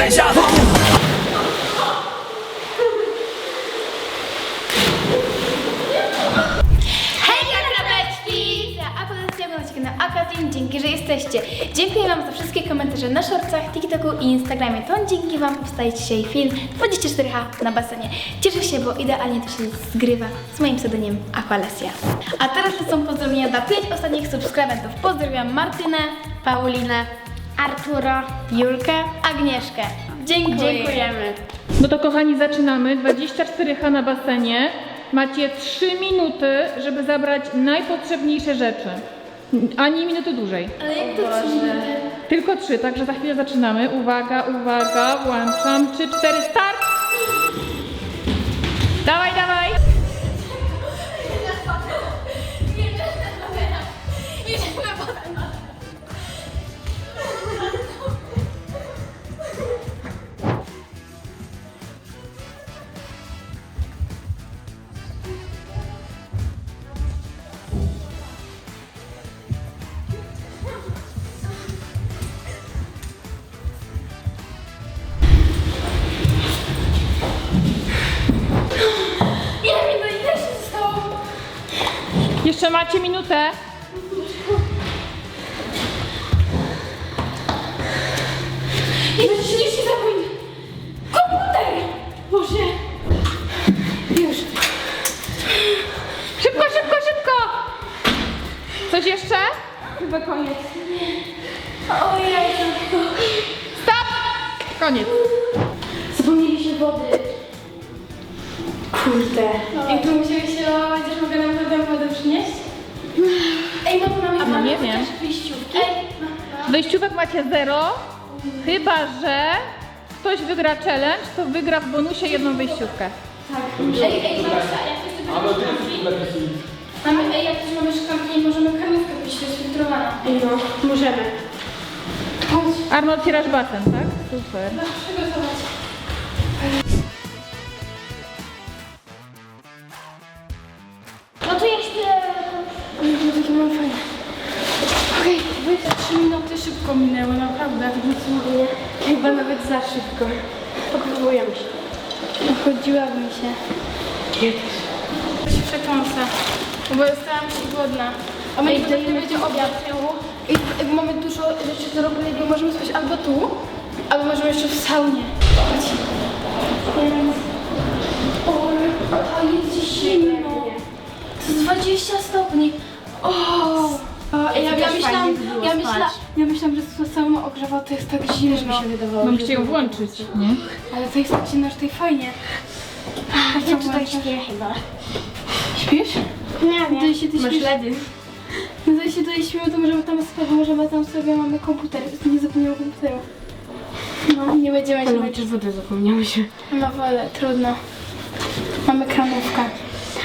Deja vu dzięki, że jesteście. Dziękuję Wam za wszystkie komentarze na shortcach, TikToku i Instagramie. To dzięki Wam powstaje dzisiaj film 24H na basenie. Cieszę się, bo idealnie to się zgrywa z moim pseudoniem Aqualesia. A teraz lecą pozdrowienia dla 5 ostatnich subskrybentów. Pozdrawiam Martynę, Paulinę, Arturo, Julkę, Agnieszkę. Dziękuję. Dziękujemy. No to kochani, zaczynamy. 24H na basenie. Macie 3 minuty, żeby zabrać najpotrzebniejsze rzeczy. Ani minuty dłużej. Ale jak to trzy Tylko 3, także za chwilę zaczynamy. Uwaga, uwaga, włączam. 3, 4, start! Jeszcze macie minutę. Ile się nie się zapomnę? Komputer! Boże! Już. Szybko, szybko, szybko! Coś jeszcze? Chyba koniec. Ojej, Stop! Koniec. Zapomnieliśmy wody. Kurde. Ej, to musimy się, będziesz mogła nam wodę, wodę przynieść? Ej, no to mamy, mamy nie wiem. wyjściówki. Ej, no. Wyjściówek macie zero, chyba że ktoś wygra challenge, to wygra w bonusie jedną wyjściówkę. Ej, ej, mamy, jak ktoś tu Mamy, ej, jak ktoś mamy szklanki, możemy karmówkę jest filtrowana. Ej, no, możemy. Chodź. Arnold, otwierasz basen, tak? Super. Masz przygotować. Mam fajne. Okej, okay, te trzy minuty szybko minęły, naprawdę. Dosłownie. Chyba nawet za szybko. Popróbujemy się. Chodziłabym się. Ja też. To się przekąsa, bo się głodna. A my nie będzie obiad. I jakby mamy dużo rzeczy do robienia, możemy spać albo tu, albo możemy jeszcze w saunie. Chodź. O, a jest zimno. To jest 20 stopni. O! O, ja, ja, myślałam, ja, myśla, ja myślałam, że to samo ogrzewa to jest tak zimno. No musicie ją włączyć, nie? Ale to jest tak zimno, że tutaj fajnie. Ja tutaj śpię chyba. Śpisz? Nie, nie. się ty śpisz? No to jeśli tutaj śpimy, to możemy tam spać, możemy tam sobie, mamy komputer. Nie zapomniałam komputeru. No, nie będziemy się Chociaż wodę zapomniało się. No wolę, trudno. Mamy kranówkę.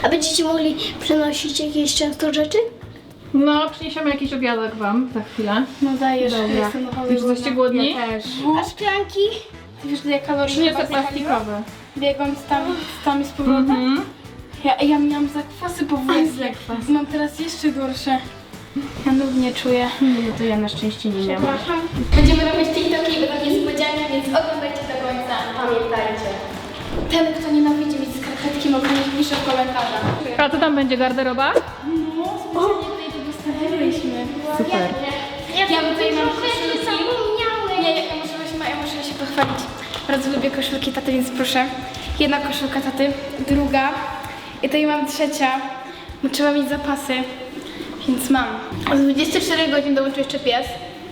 A będziecie mogli przenosić jakieś często rzeczy? No, przyniesiemy jakiś obiadek wam za chwilę. No dajesz, jestem naprawdę Już jesteście głodni? też. A szklanki? Ty wiesz, ile kalorii Przyniosę chyba zjechaliło? plastikowe. Biegąc tam, tam i z powrotem. Mhm. Ja, ja miałam zakwasy po włosach. Mam teraz jeszcze gorsze. Ja nudnie czuję. Nie, to ja na szczęście nie miałam. Będziemy robić TikToki i będą niespodzianki, więc oglądajcie do końca. Pamiętajcie. Ten, kto nienawidzi mieć skarpetki mokre, niech pisze w komentarzach. A co tam będzie garderoba? No, specjalnie dostawiliśmy. Super. Ja tutaj mam koszulki. Nie, ja muszę, właśnie- ja muszę się pochwalić. Bardzo lubię koszulki taty, więc proszę. Jedna koszulka taty, druga. I tutaj mam trzecia, bo trzeba mieć zapasy, więc mam. Z 24 godzin dołączył jeszcze pies.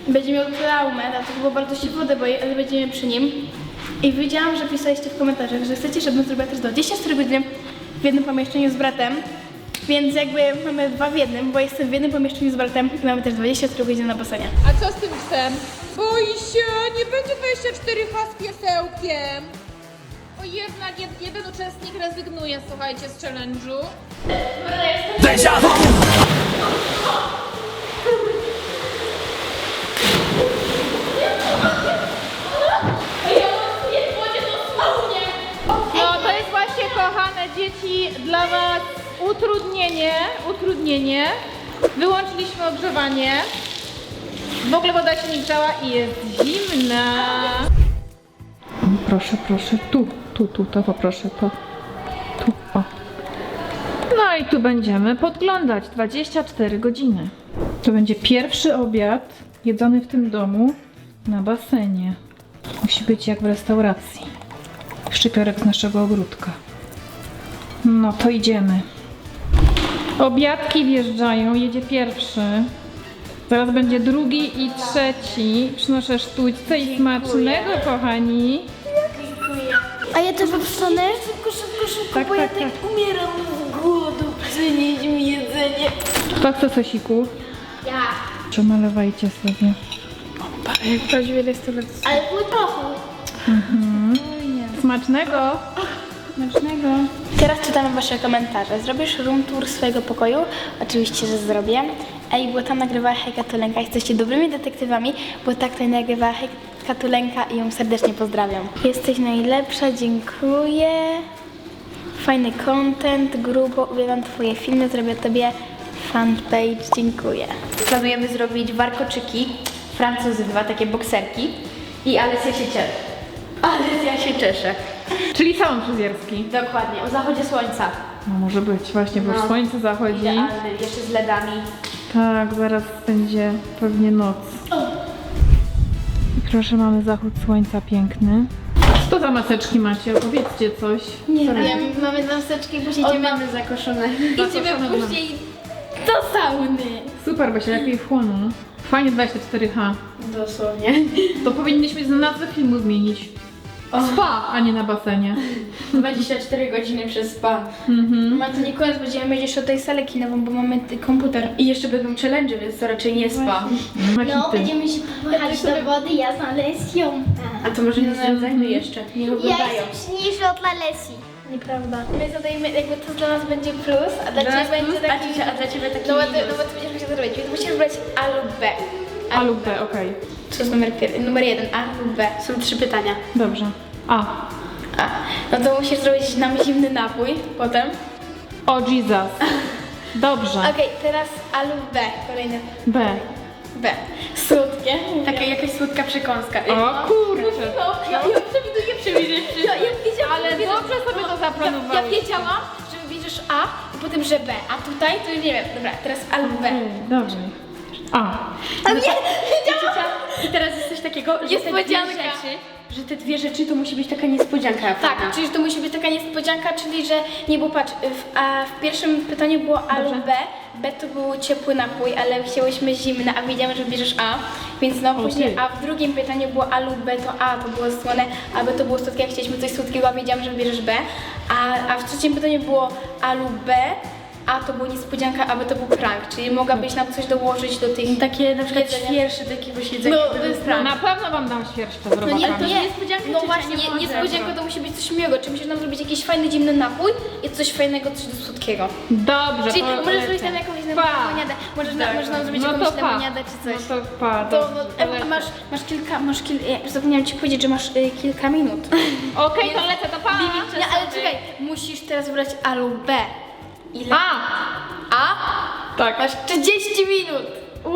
Będzie miał traumę, dlatego było bardzo się wodę boi, ale będziemy przy nim. I widziałam, że pisaliście w komentarzach, że chcecie, żebym zrobiła też 24 godziny w jednym pomieszczeniu z bratem. Więc jakby mamy dwa w jednym, bo jestem w jednym pomieszczeniu z bratem i mamy też 24 godziny na basenie. A co z tym psem? Boi się, nie będzie 24H z piesełkiem. O jednak jed, jeden uczestnik rezygnuje, słuchajcie, z challenge'u. Deja vu No to jest właśnie, kochane dzieci, dla was utrudnienie, utrudnienie. Wyłączyliśmy ogrzewanie. W ogóle woda się nie grzała i jest zimna. Proszę, proszę, tu, tu, tu, to poproszę, to, tu, o. No i tu będziemy podglądać 24 godziny. To będzie pierwszy obiad jedzony w tym domu na basenie. Musi być jak w restauracji. Szczypiorek z naszego ogródka. No to idziemy. Obiadki wjeżdżają, jedzie pierwszy. Zaraz będzie drugi i trzeci. Przynoszę sztućce i smacznego, kochani. A ja też wstanę? Szybko, szybko, szybko, Tak, bo ja tak, tak umieram z głodu. Przynieś mi jedzenie. Kto chce sosików? Ja. Czy nalewajcie sobie. Ale po trochu. Smacznego! Smacznego. Teraz czytamy Wasze komentarze. Zrobisz room tour swojego pokoju? Oczywiście, że zrobię. Ej, bo tam nagrywała Hejka Tulenka. Jesteście dobrymi detektywami, bo tak tutaj nagrywała Hejka Tulenka i ją serdecznie pozdrawiam. Jesteś najlepsza, dziękuję. Fajny content, grubo, uwielbiam Twoje filmy, zrobię Tobie fanpage, dziękuję. Planujemy zrobić warkoczyki, Francuzy dwa, takie bokserki i Alesja się cieszy. Alesja się cieszę. Czyli salon fryzjerski. Dokładnie, o zachodzie słońca. No może być, właśnie, bo już No. słońce zachodzi. Idealny, jeszcze z LEDami. Tak, zaraz będzie pewnie noc. I proszę, mamy zachód słońca piękny. Co za maseczki macie? Opowiedzcie coś. Nie wiem, mamy maseczki i później idziemy, mamy zakoszone. idziemy później do sauny. Super, bo się lepiej wchłoną. Fajnie 24H. Dosłownie. To powinniśmy z nazwy filmu zmienić. Spa, a nie na basenie. 24 godziny przez spa. Mhm. Ma to nie koniec, będziemy mieć jeszcze tutaj salę kinową, bo mamy ty- komputer. I jeszcze będą challenge, więc to raczej nie spa. No, będziemy się popychać do wody, ja z Alesją. A to może nie zdradzajmy jeszcze. Nie Ja oglądają. jestem od Alesji. Nieprawda. My zadajemy, jakby to dla nas będzie plus, a dla Dla Ciebie będzie plus, taki... a dla Ciebie taki no, bo ty, no bo Ty będziesz musiał zrobić, więc musisz wybrać A lub B. A lub B, okej. To jest numer, pier- numer jeden, A lub B. Są trzy pytania. Dobrze. A. A. No to musisz zrobić nam zimny napój potem. O Jesus. Dobrze. Okej, teraz A lub B. Kolejne B. B. Słodkie. Taka jakaś słodka przekąska. O kurczę. No, ja, ja przewiduję, przewiduję. Ja, ja wiedziałam, Ale że bierzesz- dobrze sobie to Ja, zaplanowałeś. ja wiedziałam, że wybierzesz A i potem, że B. A tutaj to już nie wiem. Dobra, teraz A lub B. Dobrze. A. A nie, wiedziałam. I teraz jest coś takiego, że te dwie Niespodzianka. rzeczy, że te dwie rzeczy to musi być taka niespodzianka. Tak, czyli to musi być taka niespodzianka, czyli że nie było, patrz, w, a w pierwszym pytaniu było A lub B. B to był ciepły napój, ale chciałyśmy zimny, a wiedziałam, że bierzesz A, więc no później, a w drugim pytaniu było A lub B, to A to było słone, a B to było słodkie, jak chcieliśmy coś słodkiego, a wiedziałam, że bierzesz B, a, a w trzecim pytaniu było A lub B, A to była niespodzianka, a B to był prank, czyli mogłabyś nam coś dołożyć do tych Takie na przykład jedzenia. świersze do jakiegoś jedzenia. No, to to jest jest No, na pewno wam dam świerszcze z No nie, robakami. nie, niespodzianka, no czy właśnie, nie niespodzianka to musi być coś miłego, czy musisz nam zrobić jakiś fajny, zimny napój i coś fajnego, coś do słodkiego. Dobrze, Czyli możesz zrobić nam jakąś Pa. lemoniadę, możesz, na, możesz nam zrobić No jakąś to pa. lemoniadę czy coś. No to pa, To, dobrze, no, to e, masz, masz kilka, masz kil, ja zapomniałam ci powiedzieć, że masz y, kilka minut. Okej, to lecę, to pa! Nie, ale czekaj, musisz teraz wybrać A lub B. Ile? A! A? Tak. Masz 30 minut. Wow!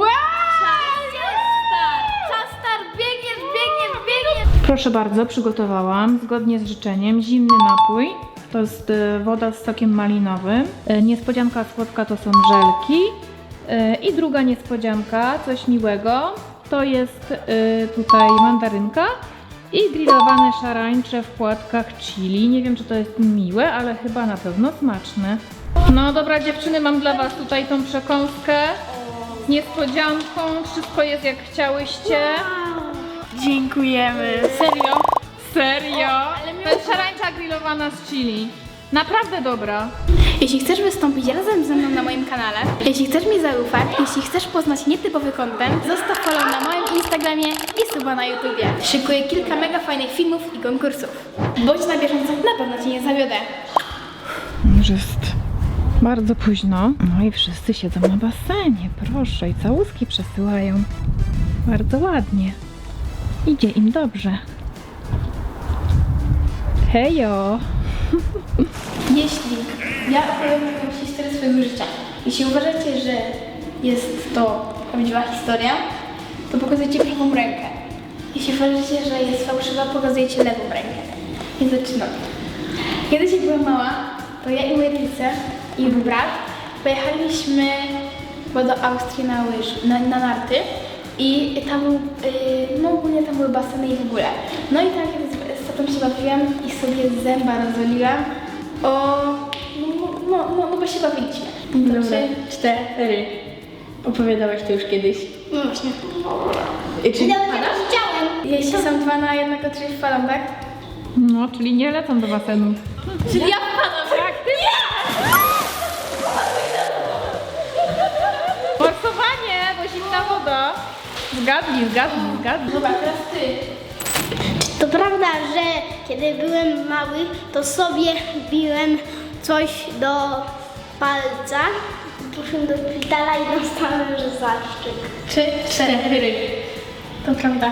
Czas jest start! Czas start! Biegniesz, biegniesz, biegniesz! Proszę bardzo, przygotowałam zgodnie z życzeniem zimny napój. To jest e, woda z sokiem malinowym. E, Niespodzianka słodka to są żelki. E, I druga niespodzianka, coś miłego, to jest tutaj mandarynka i grillowane szarańcze w płatkach chili. Nie wiem, czy to jest miłe, ale chyba na pewno smaczne. No dobra dziewczyny, mam dla Was tutaj tą przekąskę z niespodzianką. Wszystko jest jak chciałyście. Dziękujemy. Serio? Serio? To jest szarańcza grillowana z chili. Naprawdę dobra. Jeśli chcesz wystąpić razem ze mną na moim kanale, jeśli chcesz mi zaufać, jeśli chcesz poznać nietypowy content, zostaw follow na moim Instagramie i suba na YouTubie. Szykuję kilka mega fajnych filmów i konkursów. Bądź na bieżąco, na pewno Cię nie zawiodę. Jest bardzo późno. No i wszyscy siedzą na basenie. Proszę, i całuski przesyłają. Bardzo ładnie. Idzie im dobrze. Hejo! Jeśli ja opowiem jakąś historię swojego życia, jeśli uważacie, że jest to prawdziwa historia, to pokazujcie prawą rękę. Jeśli uważacie, że jest fałszywa, pokazujecie lewą rękę. I zaczynamy. Kiedyś jak byłam mała, to ja i moi rodzice i mój brat pojechaliśmy chyba do Austrii na łyż, na, na narty i tam był, yy, no ogólnie tam były baseny i w ogóle. No i tak jak z, z tatą się bawiłam i sobie zęba rozoliłam o... No, no, no, no bo się bawiliśmy. Trzy, cztery. Opowiadałaś to już kiedyś. No właśnie. I czy Nawet jak widziałem. Jeśli są dwa na jednego, czyli wpadam, tak? No, czyli nie lecą do basenu. Czyli ja wpadam, woda. Zgadnij, zgadnij, zgadnij. Dobra, teraz ty. To prawda, że kiedy byłem mały, to sobie biłem coś do palca. Poszedłem do szpitala i dostałem że zaszczyt. Trzy, cztery. To prawda.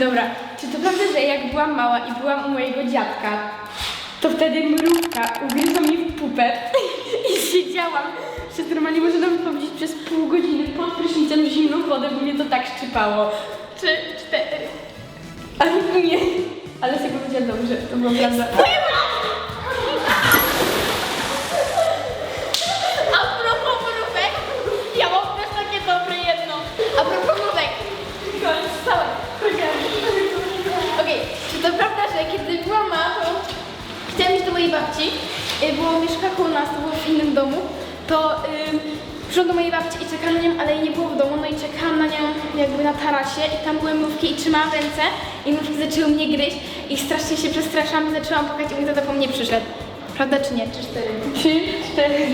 Dobra, czy to prawda, że jak byłam mała i byłam u mojego dziadka, to wtedy mrówka ugryzła mi w pupę i siedziałam przez normalnie można by powiedzieć przez pół godziny pod prysznicem w zimną wodę, bo mnie to tak szczypało. Trzy, cztery. Ale nie, ale sobie powiedziała dobrze, to była prawda. Mojej babci, y, bo mieszka koło nas, to było w innym domu, to przyszłam do mojej babci i czekałam na nią, ale jej nie było w domu, no i czekałam na nią jakby na tarasie i tam były mrówki i trzymałam ręce i mrówki zaczęły mnie gryźć i strasznie się przestraszyłam, zaczęłam płakać i mój tata po mnie przyszedł. Prawda czy nie? Czy cztery? Trzy, cztery.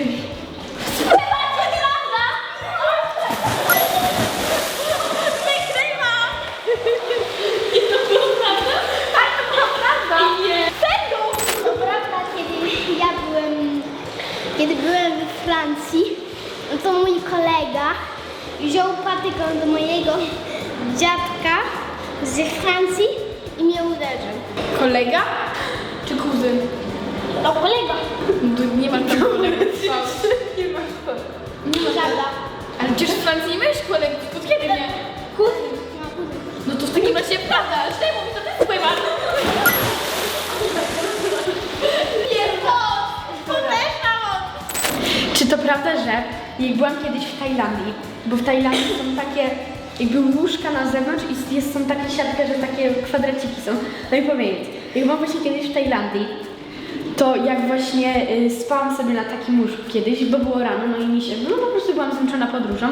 Francji, no to mój kolega wziął patyką do mojego dziadka z Francji i mnie uderzył. Kolega? Czy kuzyn? To kolega. Tu nie ma tam kolegów. Nie masz to. Prawda. Ale przecież w Francji nie miałeś kolegów, pod kiedy nie? Prawda, że jak byłam kiedyś w Tajlandii, bo w Tajlandii są takie jakby łóżka na zewnątrz i jest, są takie siatki, że takie kwadraciki są. No i powiedzieć, jak byłam właśnie kiedyś w Tajlandii, to jak właśnie y, spałam sobie na takim łóżku kiedyś, bo było rano, no i mi się, no po prostu byłam zmęczona podróżą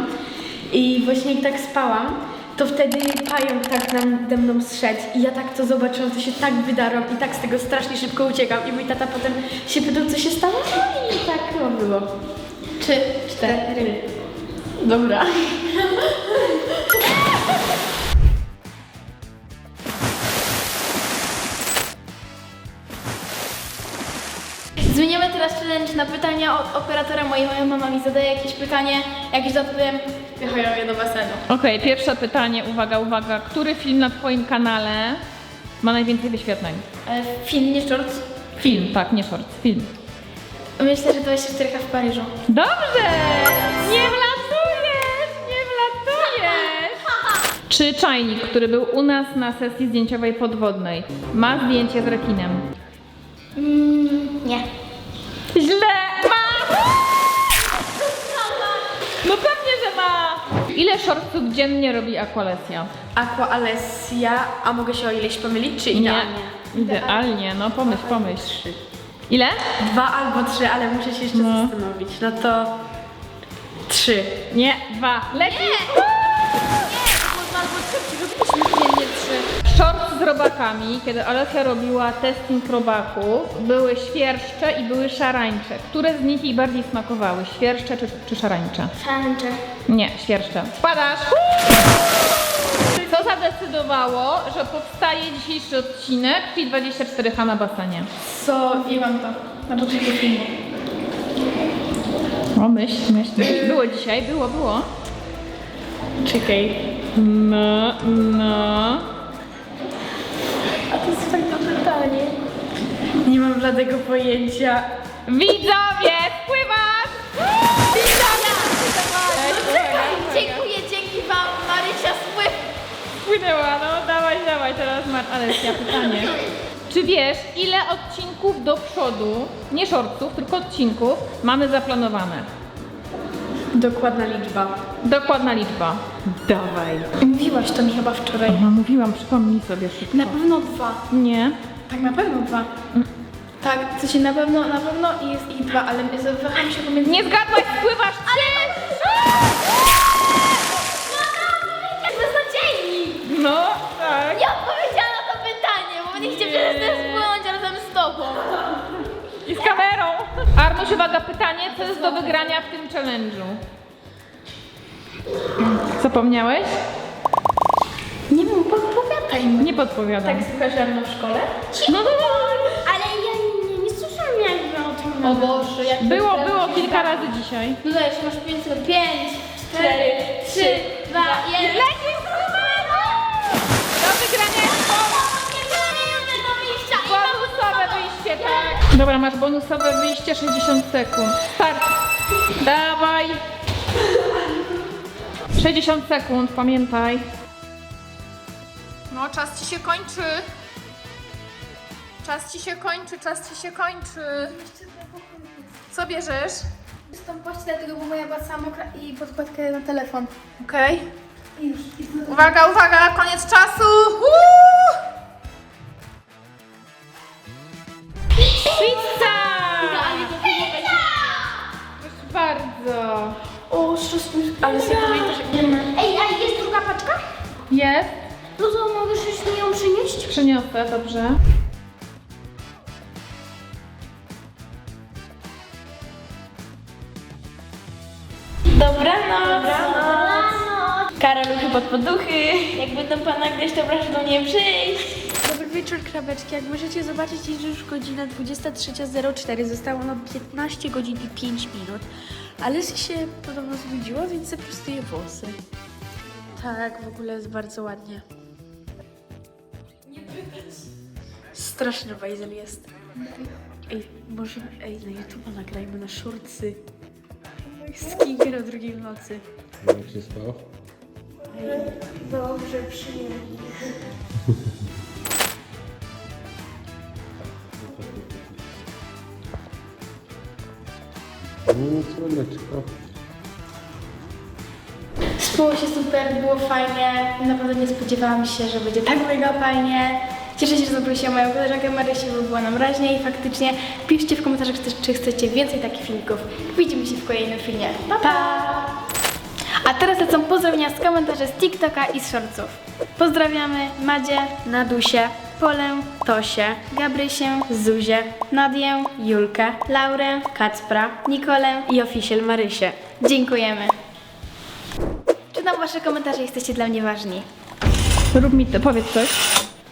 i właśnie tak spałam, to wtedy pająk tak nade mną zszedł i ja tak to zobaczyłam, to się tak wydarłam i tak z tego strasznie szybko uciekam i mój tata potem się pytał, co się stało, no i tak no, było. Trzy, cztery. Dobra. Zmieniamy teraz challenge na pytania od operatora. Moja moja mama mi zadaje jakieś pytanie, jak źle odpowiem, wychodzą je do basenu. Okej, pierwsze pytanie, uwaga, uwaga. Który film na Twoim kanale ma najwięcej wyświetleń? E, Film, nie shorts. Film, tak, nie short, film. Myślę, że 24 w Paryżu. Dobrze! Nie wlatujesz! Nie wlatujesz! Czy czajnik, który był u nas na sesji zdjęciowej podwodnej, ma zdjęcie z rekinem? Mm, nie. Źle! Ma! No pewnie, że ma! Ile shortców dziennie robi Aqualesja? Aqua Alessia, a mogę się o ileś pomylić, czy idealnie? Nie. Idealnie, no pomyśl, pomyśl. Ile? Dwa albo trzy, ale muszę się jeszcze No. zastanowić. No to trzy. Nie, dwa. Trzy. Short z robakami, kiedy Alesia robiła testing robaków, były świerszcze i były szarańcze. Które z nich jej bardziej smakowały? Świerszcze czy, czy szarańcze? Szancze. Nie, świerszcze. Spadasz! Co zadecydowało, że powstaje dzisiejszy odcinek Pi24H na basenie? Co? To. Na początku filmu. O, myśl, myśl. Było dzisiaj, było, było. Czekaj. No, no. A to jest tak dobre. Nie mam żadnego pojęcia. Widzowie! Teraz Mar Alesia pytanie. Czy wiesz, ile odcinków do przodu, nie shortców, tylko odcinków, mamy zaplanowane? Dokładna liczba. Dokładna liczba. Dawaj. Mówiłaś to mi chyba wczoraj. Ja mówiłam, przypomnij sobie szybko. Na pewno dwa. Nie. Tak, na pewno dwa. Tak, w sensie na pewno, na pewno jest ich dwa, ale waham się pomiędzy... Nie zgadłaś, wpływasz trzy! Arnuś, uwaga, pytanie, co jest do wygrania w tym challenge'u? Zapomniałeś? Nie wiem, podpowiadaj mi. Nie podpowiadam. Tak słuchasz rano w szkole? No, no, no. Ale ja nie, nie słyszałam jakby o tym. O Boże, jak Było, było kilka razy dzisiaj. No dajesz, masz 5 sekund. 5, 4, 3, 2, 1. Dobra, masz bonusowe wyjście 60 sekund. Start. Dawaj. 60 sekund, pamiętaj. No, czas ci się kończy. Czas ci się kończy, czas ci się kończy. Co bierzesz? Tą pościel, dlatego bo moja była mokra i podkładkę na telefon. Okej. I Uwaga, uwaga, koniec czasu! Uuu! Pizza! Proszę bardzo. O, szósty, ale sobie pamiętasz, jak nie ma. Ej, a jest druga paczka? Jest. No to możesz już mi ją przynieść? Przyniosę, dobrze. Dobranoc. Rano. Karaluchy pod poduchy. Jak będą pana gdzieś, to proszę do mnie przyjść. Wieczór, krabeczki. Jak możecie zobaczyć, jest już godzina 23.04. Zostało nam 15 godzin i 5 minut. Ale się podobno zbudziła, więc zaprostuję włosy. Tak, w ogóle jest bardzo ładnie. Nie Straszny bajzel jest. Ej, może ej, na YouTube nagrajmy na shortsy. Skinker o drugiej w nocy. Jak się spał? Dobrze, przyjemnie. słoneczko. Spało się super, było fajnie. Naprawdę nie spodziewałam się, że będzie tak mega fajnie. Cieszę się, że zaprosiłam moją koleżankę Marysię, bo było nam raźniej. Faktycznie piszcie w komentarzach, czy, chcecie więcej takich filmików. Widzimy się w kolejnym filmie. Pa, pa! A teraz lecą pozdrowienia z komentarzy z TikToka i z shortsów. Pozdrawiamy Madzie, Nadusię, Polę, Tosię, Gabrysię, Zuzię, Nadię, Julkę, Laurę, Kacpra, Nikolę i Official Marysię. Dziękujemy. Czytam wasze komentarze, jesteście dla mnie ważni. Rób mi to, powiedz coś.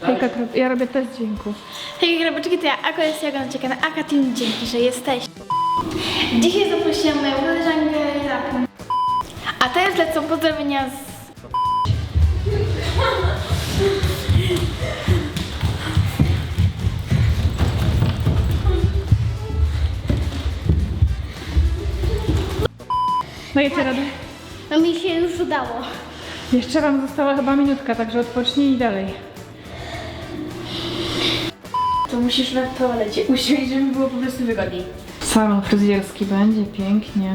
Hejka, ja robię test dźwięku. Hej, grabeczki, to ja Ako jest oglądacie kanał Aka Team, dzięki, że jesteś. Dzisiaj zaprosiłam moją koleżankę tak. A teraz lecą pozdrowienia z... Dajecie radę? No mi się już udało. Jeszcze wam została chyba minutka, także odpocznij i dalej. To musisz na toalecie usiąść, żeby było po prostu wygodniej. Salon fryzjerski będzie pięknie.